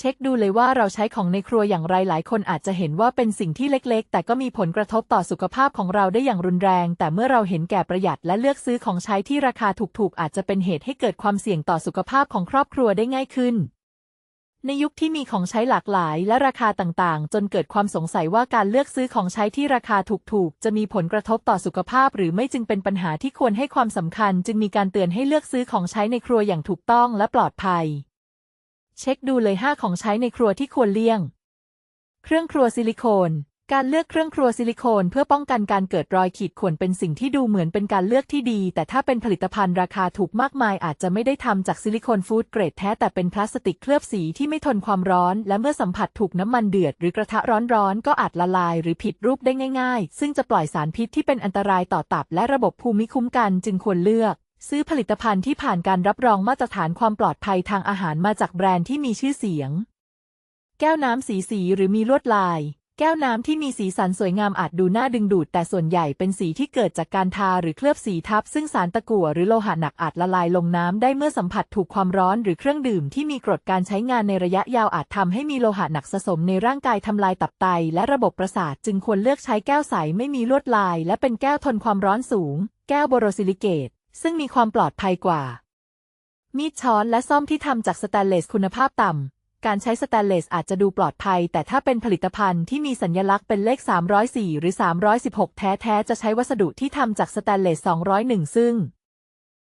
เช็คดูเลยว่าเราใช้ของในครัวอย่างไรหลายคนอาจจะเห็นว่าเป็นสิ่งที่เล็กๆ แต่ก็มีผลกระทบต่อสุขภาพของเราได้อย่างรุนแรง แต่เมื่อเราเห็นแก่ประหยัดและเลือกซื้อของใช้ที่ราคาถูกๆ อาจจะเป็นเหตุให้เกิดความเสี่ยงต่อสุขภาพของครอบครัวได้ง่ายขึ้น ในยุคที่มีของใช้หลากหลายและราคาต่างๆ จนเกิดความสงสัยว่าการเลือกซื้อของใช้ที่ราคาถูกๆ จะมีผลกระทบต่อสุขภาพ หรือไม่จึงเป็นปัญหาที่ควรให้ความสำคัญ จึงมีการเตือนให้เลือกซื้อของใช้ในครัวอย่างถูกต้องและปลอดภัย เช็คดูเลย 5 ของใช้ในครัวที่ควรเลี่ยง เครื่องครัวซิลิโคน การเลือกเครื่องครัวซิลิโคนเพื่อป้องกันการเกิดรอยขีดข่วนเป็นสิ่งที่ดูเหมือนเป็นการเลือกที่ดี แต่ถ้าเป็นผลิตภัณฑ์ราคาถูกมากมายอาจจะไม่ได้ทำจากซิลิโคนฟู้ดเกรดแท้แต่เป็นพลาสติกเคลือบสีที่ไม่ทนความร้อน และเมื่อสัมผัสถูกน้ำมันเดือด หรือกระทะร้อนๆก็อาจละลาย หรือผิดรูปได้ง่าย ๆ ซึ่งจะปล่อยสารพิษที่เป็นอันตรายต่อตับ และระบบภูมิคุ้มกันจึงควรเลือก ซื้อผลิตภัณฑ์ที่ผ่านการรับรองมาตรฐานความปลอดภัยทางอาหารมาจากแบรนด์ที่มีชื่อเสียง แก้วน้ำสีสีหรือมีลวดลาย แก้วน้ำที่มีสีสันสวยงามอาจดูน่าดึงดูด แต่ส่วนใหญ่เป็นสีที่เกิดจากการทาหรือเคลือบสีทับ ซึ่งสารตะกั่วหรือโลหะหนักอาจละลายลงน้ำได้เมื่อสัมผัสถูกความร้อนหรือเครื่องดื่มที่มีกรดการใช้งานในระยะยาวอาจทำให้มีโลหะหนักสะสมในร่างกายทำลายตับไต และระบบประสาทจึงควรเลือกใช้แก้วใสไม่มีลวดลาย และเป็นแก้วทนความร้อนสูง แก้วโบโรซิลิเกต ซึ่งมีความปลอดภัยกว่า มีดช้อนและซ่อมที่ทำจากสแตนเลสคุณภาพต่ำ การใช้สแตนเลสอาจจะดูปลอดภัย แต่ถ้าเป็นผลิตภัณฑ์ที่มีสัญลักษณ์เป็นเลข 304 หรือ 316 แท้ๆ จะใช้วัสดุที่ทำจากสแตนเลส 201 ซึ่ง